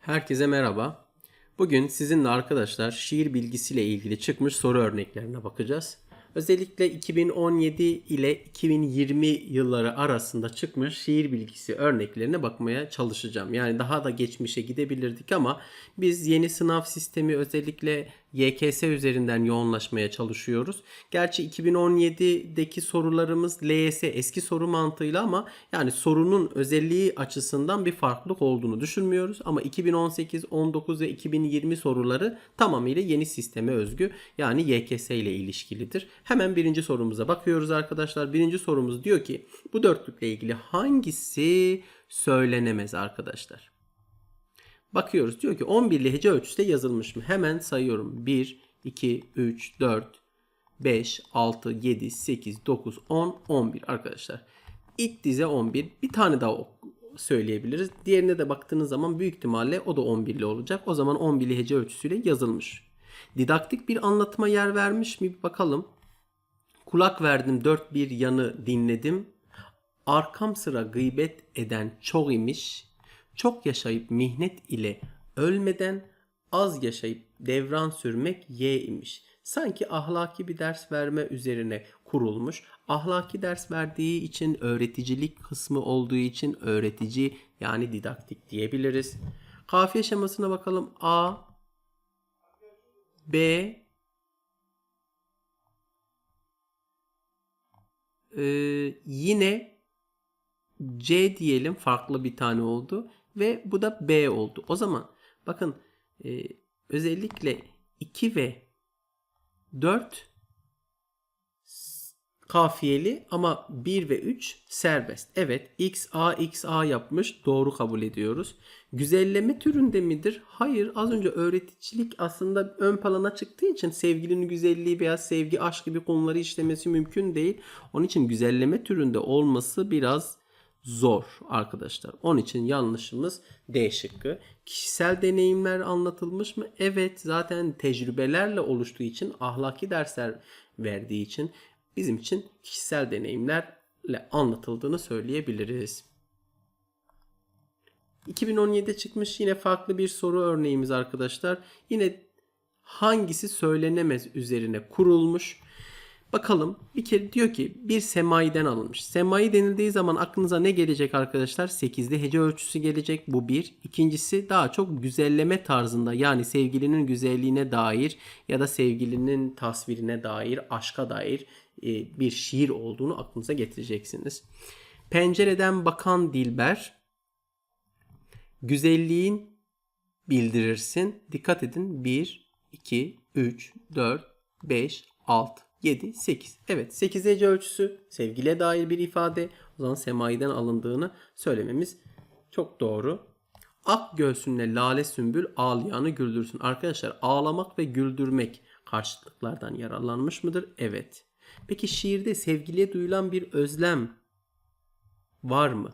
Herkese merhaba. Bugün sizinle arkadaşlar şiir bilgisiyle ilgili çıkmış soru örneklerine bakacağız. Özellikle 2017 ile 2020 yılları arasında çıkmış şiir bilgisi örneklerine bakmaya çalışacağım. Yani daha da geçmişe gidebilirdik ama biz yeni sınav sistemi özellikle YKS üzerinden yoğunlaşmaya çalışıyoruz. Gerçi 2017'deki sorularımız LYS eski soru mantığıyla ama yani sorunun özelliği açısından bir farklılık olduğunu düşünmüyoruz. Ama 2018, 19 ve 2020 soruları tamamıyla yeni sisteme özgü yani YKS ile ilişkilidir. Hemen birinci sorumuza bakıyoruz arkadaşlar. Birinci sorumuz diyor ki bu dörtlükle ilgili hangisi söylenemez arkadaşlar? Bakıyoruz diyor ki 11'li hece ölçüsü yazılmış mı? Hemen sayıyorum. 1, 2, 3, 4, 5, 6, 7, 8, 9, 10, 11 arkadaşlar. İlk dize 11. Bir tane daha söyleyebiliriz. Diğerine de baktığınız zaman büyük ihtimalle o da 11'li olacak. O zaman 11'li hece ölçüsüyle yazılmış. Didaktik bir anlatıma yer vermiş mi? Bir bakalım. Kulak verdim dört bir yanı dinledim. Arkam sıra gıybet eden çok imiş. Çok yaşayıp mihnet ile ölmeden az yaşayıp devran sürmek ye imiş. Sanki ahlaki bir ders verme üzerine kurulmuş. Ahlaki ders verdiği için öğreticilik kısmı olduğu için öğretici yani didaktik diyebiliriz. Kafiye şemasına bakalım. A B Ee, yine C diyelim farklı bir tane oldu ve bu da B oldu. O zaman bakın e, özellikle 2 ve 4 s- kafiyeli ama 1 ve 3 serbest. Evet X A X A yapmış doğru kabul ediyoruz. Güzelleme türünde midir? Hayır az önce öğreticilik aslında ön plana çıktığı için sevgilinin güzelliği veya sevgi aşk gibi konuları işlemesi mümkün değil. Onun için güzelleme türünde olması biraz zor arkadaşlar. Onun için yanlışımız D şıkkı. Kişisel deneyimler anlatılmış mı? Evet zaten tecrübelerle oluştuğu için ahlaki dersler verdiği için bizim için kişisel deneyimlerle anlatıldığını söyleyebiliriz. 2017'de çıkmış yine farklı bir soru örneğimiz arkadaşlar. Yine hangisi söylenemez üzerine kurulmuş. Bakalım bir kere diyor ki bir semayiden alınmış. Semai denildiği zaman aklınıza ne gelecek arkadaşlar? 8'li hece ölçüsü gelecek bu bir. İkincisi daha çok güzelleme tarzında yani sevgilinin güzelliğine dair ya da sevgilinin tasvirine dair, aşka dair e, bir şiir olduğunu aklınıza getireceksiniz. Pencereden bakan Dilber güzelliğin bildirirsin. Dikkat edin 1, 2, 3, 4, 5, 6, 7, 8. Evet 8 hece ölçüsü sevgiliye dair bir ifade. O zaman semaiden alındığını söylememiz çok doğru. Ak göğsünle lale sümbül ağlayanı güldürsün. Arkadaşlar ağlamak ve güldürmek karşılıklardan yararlanmış mıdır? Evet. Peki şiirde sevgiliye duyulan bir özlem var mı?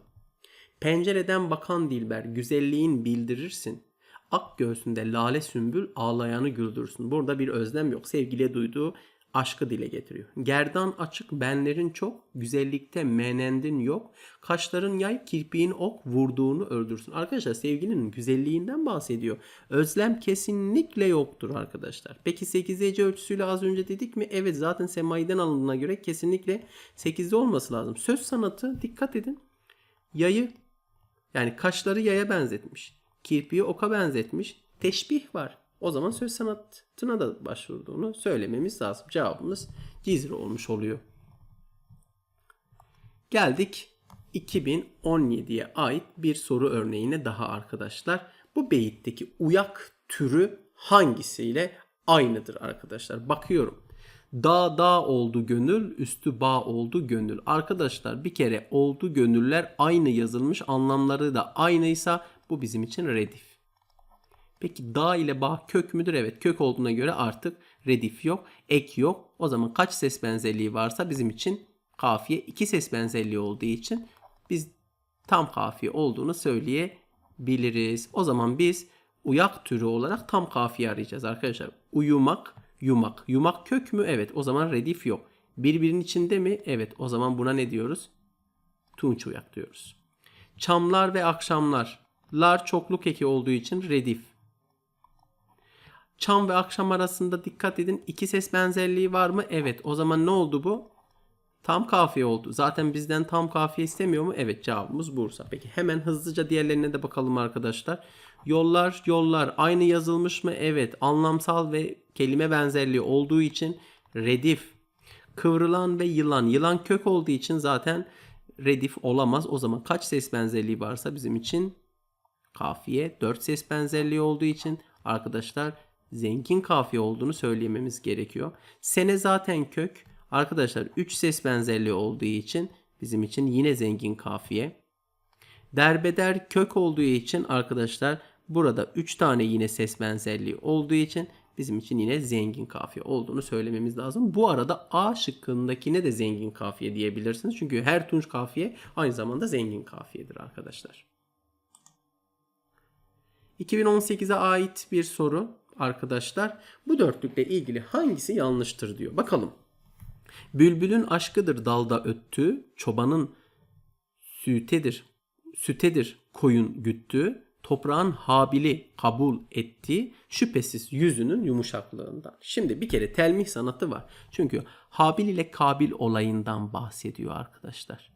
Pencereden bakan Dilber güzelliğin bildirirsin. Ak göğsünde lale sümbül ağlayanı güldürsün. Burada bir özlem yok. Sevgiliye duyduğu aşkı dile getiriyor. Gerdan açık benlerin çok, güzellikte menendin yok. Kaşların yay, kirpiğin ok, vurduğunu öldürsün. Arkadaşlar sevgilinin güzelliğinden bahsediyor. Özlem kesinlikle yoktur arkadaşlar. Peki 8 hece ölçüsüyle az önce dedik mi? Evet zaten semaiden alındığına göre kesinlikle 8'de olması lazım. Söz sanatı dikkat edin. Yayı yani kaşları yaya benzetmiş. Kirpiği oka benzetmiş. Teşbih var. O zaman söz sanatına da başvurduğunu söylememiz lazım. Cevabımız Cizre olmuş oluyor. Geldik 2017'ye ait bir soru örneğine daha arkadaşlar. Bu beyitteki uyak türü hangisiyle aynıdır arkadaşlar? Bakıyorum. Dağ dağ oldu gönül, üstü bağ oldu gönül. Arkadaşlar bir kere oldu gönüller aynı yazılmış, anlamları da aynıysa bu bizim için redif. Peki dağ ile bağ kök müdür? Evet kök olduğuna göre artık redif yok, ek yok. O zaman kaç ses benzerliği varsa bizim için kafiye iki ses benzerliği olduğu için biz tam kafiye olduğunu söyleyebiliriz. O zaman biz uyak türü olarak tam kafiye arayacağız arkadaşlar. Uyumak, yumak. Yumak kök mü? Evet o zaman redif yok. Birbirinin içinde mi? Evet o zaman buna ne diyoruz? Tunç uyak diyoruz. Çamlar ve akşamlar. Lar çokluk eki olduğu için redif. Çam ve akşam arasında dikkat edin. iki ses benzerliği var mı? Evet. O zaman ne oldu bu? Tam kafiye oldu. Zaten bizden tam kafiye istemiyor mu? Evet cevabımız Bursa. Peki hemen hızlıca diğerlerine de bakalım arkadaşlar. Yollar, yollar aynı yazılmış mı? Evet. Anlamsal ve kelime benzerliği olduğu için redif. Kıvrılan ve yılan. Yılan kök olduğu için zaten redif olamaz. O zaman kaç ses benzerliği varsa bizim için kafiye 4 ses benzerliği olduğu için arkadaşlar zengin kafiye olduğunu söyleyememiz gerekiyor. Sene zaten kök. Arkadaşlar 3 ses benzerliği olduğu için bizim için yine zengin kafiye. Derbeder kök olduğu için arkadaşlar burada 3 tane yine ses benzerliği olduğu için bizim için yine zengin kafiye olduğunu söylememiz lazım. Bu arada A şıkkındakine de zengin kafiye diyebilirsiniz. Çünkü her tunç kafiye aynı zamanda zengin kafiyedir arkadaşlar. 2018'e ait bir soru arkadaşlar. Bu dörtlükle ilgili hangisi yanlıştır diyor. Bakalım. Bülbülün aşkıdır dalda öttüğü, çobanın sütedir, sütedir koyun güttüğü, toprağın habili kabul ettiği şüphesiz yüzünün yumuşaklığından. Şimdi bir kere telmih sanatı var. Çünkü Habil ile Kabil olayından bahsediyor arkadaşlar.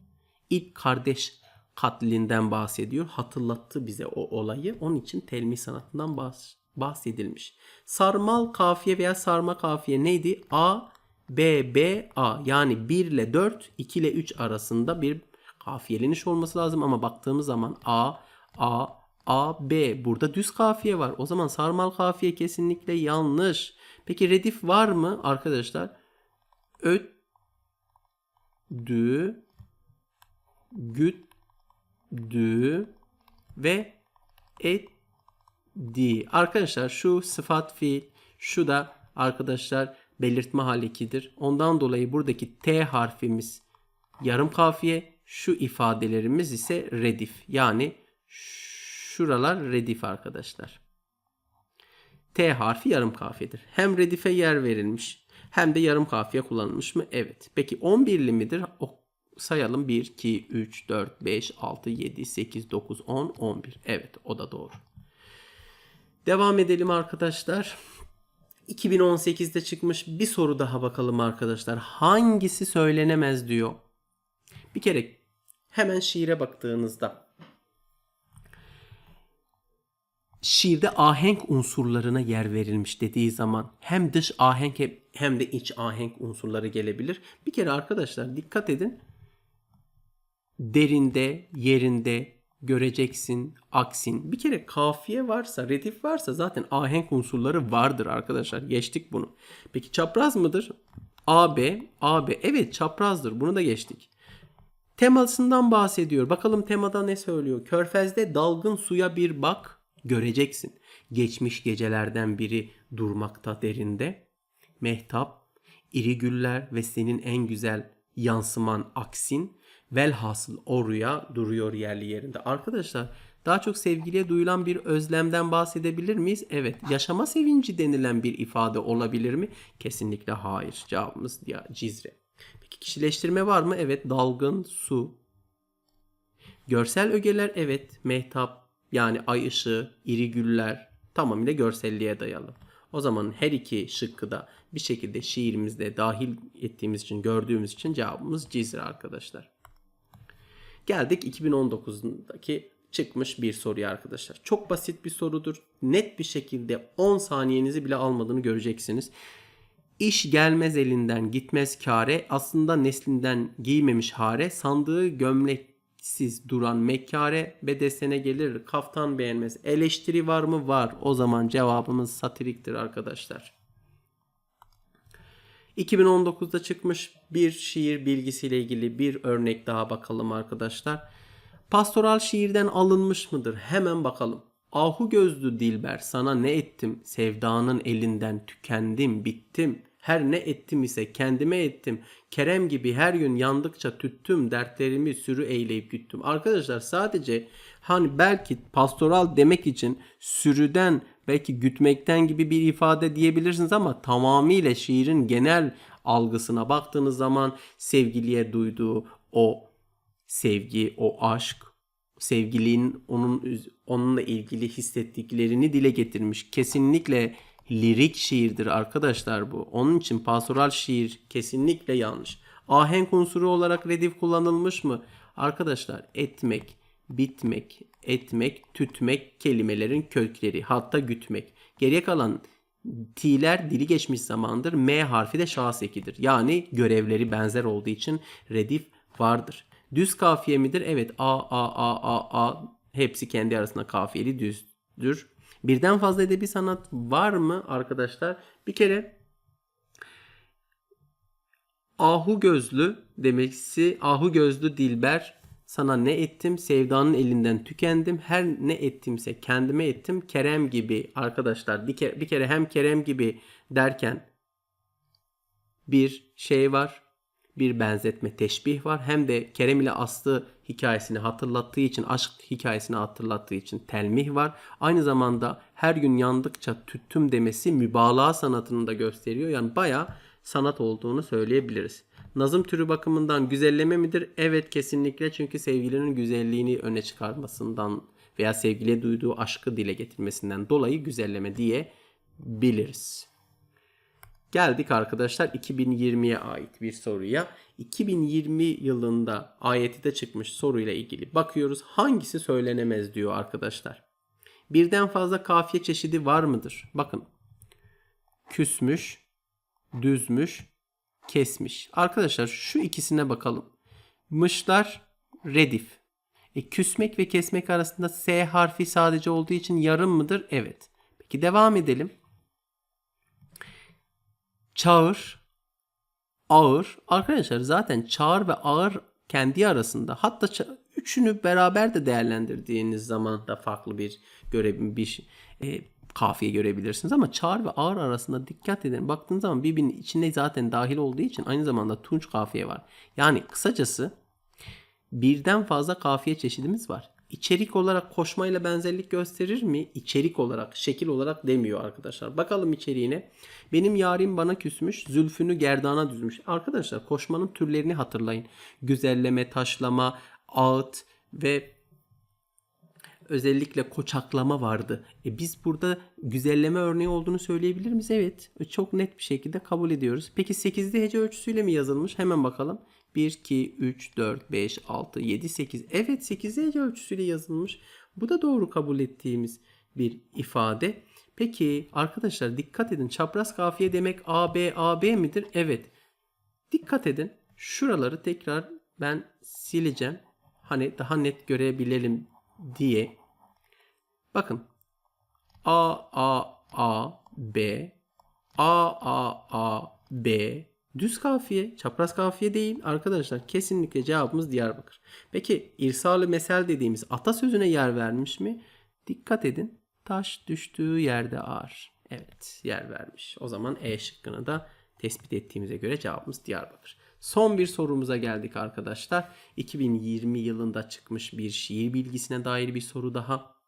İlk kardeş katlinden bahsediyor. Hatırlattı bize o olayı. Onun için telmih sanatından bahs- bahsedilmiş. Sarmal kafiye veya sarma kafiye neydi? A, B, B, A. Yani 1 ile 4, 2 ile 3 arasında bir kafiyeleniş olması lazım. Ama baktığımız zaman A, A, A, B. Burada düz kafiye var. O zaman sarmal kafiye kesinlikle yanlış. Peki redif var mı arkadaşlar? Öt, dü, güt, dü ve etti. Arkadaşlar şu sıfat fiil, şu da arkadaşlar belirtme halekidir. Ondan dolayı buradaki T harfimiz yarım kafiye, şu ifadelerimiz ise redif. Yani şuralar redif arkadaşlar. T harfi yarım kafiyedir. Hem redife yer verilmiş hem de yarım kafiye kullanılmış mı? Evet. Peki 11'li midir? O, sayalım 1, 2, 3, 4, 5, 6, 7, 8, 9, 10, 11. Evet o da doğru. Devam edelim arkadaşlar. 2018'de çıkmış bir soru daha bakalım arkadaşlar. Hangisi söylenemez diyor. Bir kere hemen şiire baktığınızda şiirde ahenk unsurlarına yer verilmiş dediği zaman hem dış ahenk hem de iç ahenk unsurları gelebilir. Bir kere arkadaşlar dikkat edin. Derinde, yerinde, göreceksin, aksin. Bir kere kafiye varsa, redif varsa zaten ahenk unsurları vardır arkadaşlar. Geçtik bunu. Peki çapraz mıdır? AB, AB. Evet çaprazdır. Bunu da geçtik. Temasından bahsediyor. Bakalım temada ne söylüyor? Körfez'de dalgın suya bir bak göreceksin. Geçmiş gecelerden biri durmakta derinde. Mehtap, iri güller ve senin en güzel yansıman aksin. Velhasıl o rüya duruyor yerli yerinde. Arkadaşlar daha çok sevgiliye duyulan bir özlemden bahsedebilir miyiz? Evet. Yaşama sevinci denilen bir ifade olabilir mi? Kesinlikle hayır. Cevabımız ya Cizre. Peki kişileştirme var mı? Evet. Dalgın, su. Görsel ögeler evet. Mehtap, yani ay ışığı, iri güller tamamıyla görselliğe dayalı. O zaman her iki şıkkı da bir şekilde şiirimizde dahil ettiğimiz için, gördüğümüz için cevabımız Cizre arkadaşlar. Geldik 2019'daki çıkmış bir soruya arkadaşlar. Çok basit bir sorudur. Net bir şekilde 10 saniyenizi bile almadığını göreceksiniz. İş gelmez elinden gitmez kare aslında neslinden giymemiş hare sandığı gömleksiz duran mekkare bedesene gelir kaftan beğenmez. Eleştiri var mı? Var. O zaman cevabımız satiriktir arkadaşlar. 2019'da çıkmış bir şiir bilgisiyle ilgili bir örnek daha bakalım arkadaşlar. Pastoral şiirden alınmış mıdır? Hemen bakalım. Ahu gözlü dilber sana ne ettim? Sevdanın elinden tükendim, bittim. Her ne ettim ise kendime ettim. Kerem gibi her gün yandıkça tüttüm. Dertlerimi sürü eyleyip güttüm. Arkadaşlar sadece hani belki pastoral demek için sürüden belki gütmekten gibi bir ifade diyebilirsiniz ama tamamıyla şiirin genel algısına baktığınız zaman sevgiliye duyduğu o sevgi, o aşk, sevgilinin onun onunla ilgili hissettiklerini dile getirmiş. Kesinlikle lirik şiirdir arkadaşlar bu. Onun için pastoral şiir kesinlikle yanlış. Ahenk unsuru olarak redif kullanılmış mı? Arkadaşlar etmek, bitmek, etmek, tütmek kelimelerin kökleri hatta gütmek. Geriye kalan T'ler dili geçmiş zamandır. M harfi de şahıs ekidir. Yani görevleri benzer olduğu için redif vardır. Düz kafiye midir? Evet. A, A, A, A, A hepsi kendi arasında kafiyeli düzdür. Birden fazla edebi sanat var mı arkadaşlar? Bir kere Ahu gözlü demeksi Ahu gözlü Dilber sana ne ettim sevdanın elinden tükendim her ne ettimse kendime ettim Kerem gibi arkadaşlar bir kere, bir kere hem Kerem gibi derken bir şey var bir benzetme teşbih var hem de Kerem ile Aslı hikayesini hatırlattığı için aşk hikayesini hatırlattığı için telmih var. Aynı zamanda her gün yandıkça tüttüm demesi mübalağa sanatını da gösteriyor. Yani bayağı sanat olduğunu söyleyebiliriz. Nazım türü bakımından güzelleme midir? Evet kesinlikle çünkü sevgilinin güzelliğini öne çıkarmasından veya sevgiliye duyduğu aşkı dile getirmesinden dolayı güzelleme diye biliriz. Geldik arkadaşlar 2020'ye ait bir soruya. 2020 yılında ayeti çıkmış soruyla ilgili bakıyoruz. Hangisi söylenemez diyor arkadaşlar. Birden fazla kafiye çeşidi var mıdır? Bakın. Küsmüş, düzmüş, kesmiş. Arkadaşlar şu ikisine bakalım. Mışlar redif. E, küsmek ve kesmek arasında S harfi sadece olduğu için yarım mıdır? Evet. Peki devam edelim. Çağır, ağır. Arkadaşlar zaten çağır ve ağır kendi arasında hatta üçünü beraber de değerlendirdiğiniz zaman da farklı bir göre bir e, kafiye görebilirsiniz ama çağır ve ağır arasında dikkat edin. Baktığınız zaman birbirinin içine zaten dahil olduğu için aynı zamanda tunç kafiye var. Yani kısacası birden fazla kafiye çeşidimiz var. İçerik olarak koşmayla benzerlik gösterir mi? İçerik olarak, şekil olarak demiyor arkadaşlar. Bakalım içeriğine. Benim yarim bana küsmüş, zülfünü gerdana düzmüş. Arkadaşlar koşmanın türlerini hatırlayın. Güzelleme, taşlama, ağıt ve özellikle koçaklama vardı. E biz burada güzelleme örneği olduğunu söyleyebilir miyiz? Evet. Çok net bir şekilde kabul ediyoruz. Peki 8'li hece ölçüsüyle mi yazılmış? Hemen bakalım. 1, 2, 3, 4, 5, 6, 7, 8. Evet 8'li hece ölçüsüyle yazılmış. Bu da doğru kabul ettiğimiz bir ifade. Peki arkadaşlar dikkat edin. Çapraz kafiye demek A, B, A, B midir? Evet. Dikkat edin. Şuraları tekrar ben sileceğim. Hani daha net görebilelim diye. Bakın. A, A, A, B. A, A, A, B. Düz kafiye, çapraz kafiye değil arkadaşlar. Kesinlikle cevabımız Diyarbakır. Peki irsalı mesel dediğimiz atasözüne yer vermiş mi? Dikkat edin. Taş düştüğü yerde ağır. Evet yer vermiş. O zaman E şıkkını da tespit ettiğimize göre cevabımız Diyarbakır. Son bir sorumuza geldik arkadaşlar. 2020 yılında çıkmış bir şiir bilgisine dair bir soru daha.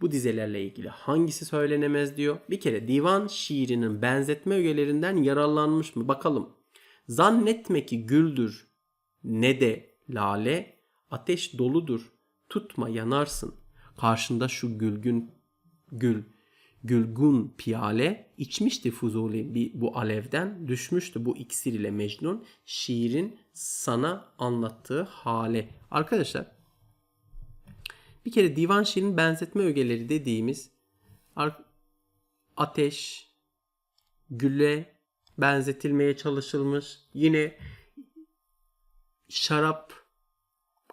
Bu dizelerle ilgili hangisi söylenemez diyor. Bir kere divan şiirinin benzetme ögelerinden yararlanmış mı? Bakalım. Zannetme ki güldür ne de lale ateş doludur. Tutma yanarsın. Karşında şu gülgün gül gülgün piyale içmişti Fuzuli bir- bu alevden düşmüştü bu iksir ile Mecnun şiirin sana anlattığı hale. Arkadaşlar bir kere divan şiirinin benzetme ögeleri dediğimiz ateş, gülle benzetilmeye çalışılmış. Yine şarap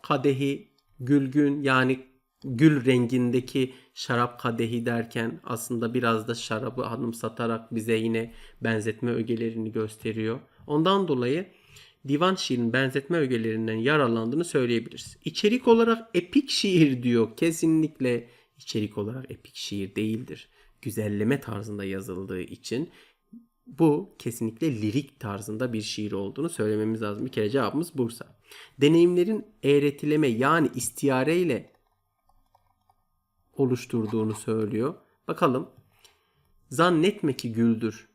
kadehi, gülgün yani gül rengindeki şarap kadehi derken aslında biraz da şarabı anımsatarak bize yine benzetme ögelerini gösteriyor. Ondan dolayı divan şiirin benzetme ögelerinden yararlandığını söyleyebiliriz. İçerik olarak epik şiir diyor. Kesinlikle içerik olarak epik şiir değildir. Güzelleme tarzında yazıldığı için bu kesinlikle lirik tarzında bir şiir olduğunu söylememiz lazım. Bir kere cevabımız Bursa. Deneyimlerin eğretileme yani istiyare ile oluşturduğunu söylüyor. Bakalım. Zannetme ki güldür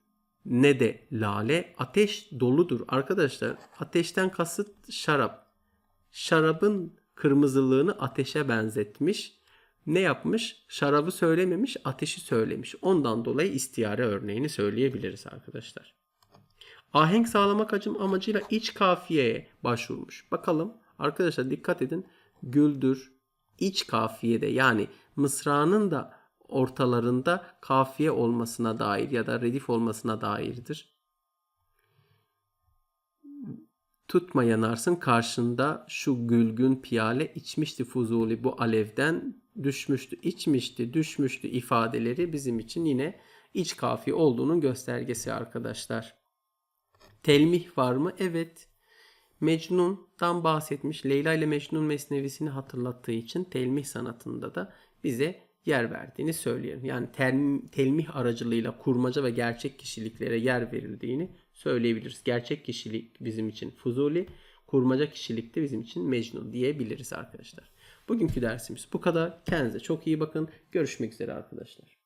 ne de lale ateş doludur. Arkadaşlar ateşten kasıt şarap. Şarabın kırmızılığını ateşe benzetmiş. Ne yapmış? Şarabı söylememiş, ateşi söylemiş. Ondan dolayı istiyare örneğini söyleyebiliriz arkadaşlar. Ahenk sağlamak amacıyla iç kafiyeye başvurmuş. Bakalım arkadaşlar dikkat edin. Güldür iç kafiyede yani mısranın da ortalarında kafiye olmasına dair ya da redif olmasına dairdir. Tutma yanarsın karşında şu gülgün piyale içmişti Fuzuli bu alevden düşmüştü, içmişti, düşmüştü ifadeleri bizim için yine iç kafiye olduğunun göstergesi arkadaşlar. Telmih var mı? Evet. Mecnun'dan bahsetmiş. Leyla ile Mecnun mesnevisini hatırlattığı için telmih sanatında da bize yer verdiğini söyleyelim. Yani tel- telmih aracılığıyla kurmaca ve gerçek kişiliklere yer verildiğini söyleyebiliriz. Gerçek kişilik bizim için Fuzuli, kurmaca kişilik de bizim için Mecnun diyebiliriz arkadaşlar. Bugünkü dersimiz bu kadar. Kendinize çok iyi bakın. Görüşmek üzere arkadaşlar.